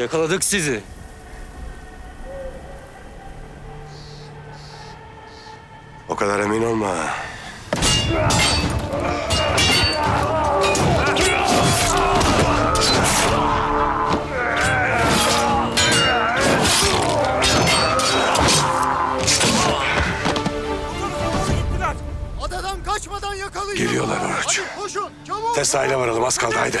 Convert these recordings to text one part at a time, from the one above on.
Yakaladık sizi. O kadar emin olma. Adadan kaçmadan yakalayın. Geliyorlar Oruç. Hadi koşun çabuk. Tez sahile varalım az kaldı haydi.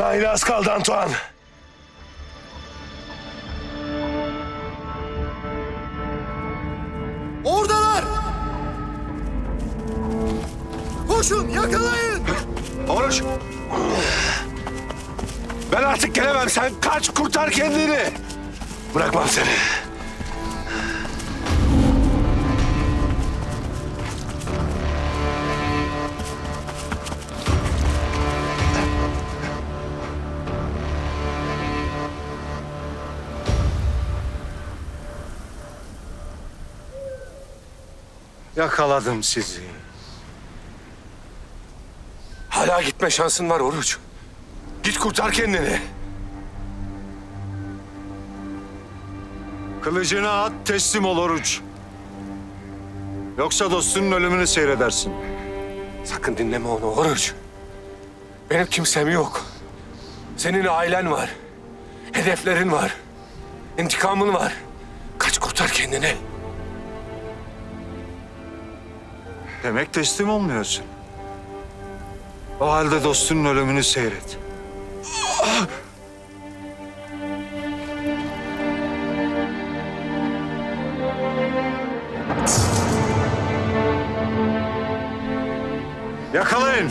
Sahile az kaldı Antoine. Oradalar. Koşun yakalayın. Oruç. Ben artık gelemem. Sen kaç kurtar kendini. Bırakmam seni. Yakaladım sizi. Hala gitme şansın var Oruç. Git kurtar kendini. Kılıcını at teslim ol Oruç. Yoksa dostunun ölümünü seyredersin. Sakın dinleme onu Oruç. Benim kimsem yok. Senin ailen var. Hedeflerin var. İntikamın var. Kaç kurtar kendini. Demek teslim olmuyorsun. O halde dostunun ölümünü seyret. Yakalayın.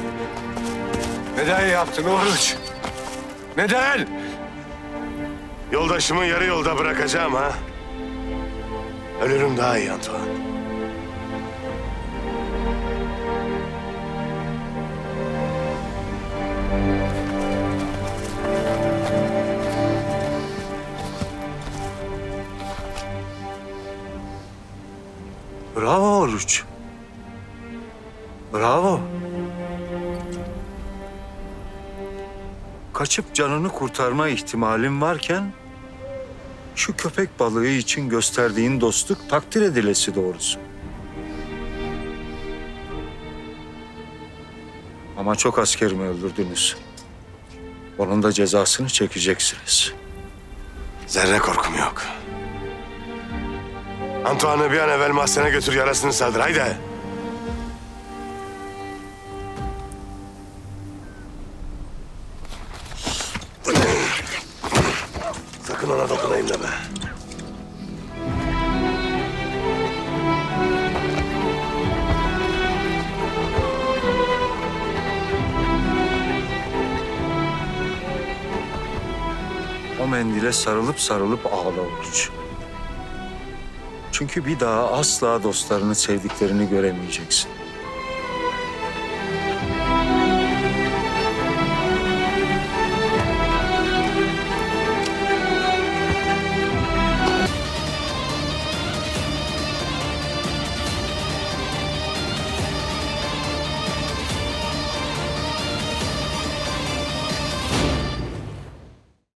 Neden yaptın Oruç? Neden? Yoldaşımı yarı yolda bırakacağım ha. Ölürüm daha iyi Antoine. Oruç. Bravo. Kaçıp canını kurtarma ihtimalin varken şu köpek balığı için gösterdiğin dostluk takdir edilesi doğrusu. Ama çok askerimi öldürdünüz. Onun da cezasını çekeceksiniz. Zerre korkum yok. Antoine'ı bir an evvel mahzene götür yarasını saldır. Haydi. Sakın ona dokunayım deme. O mendile sarılıp sarılıp ağla Oruç. Çünkü bir daha asla dostlarını sevdiklerini göremeyeceksin.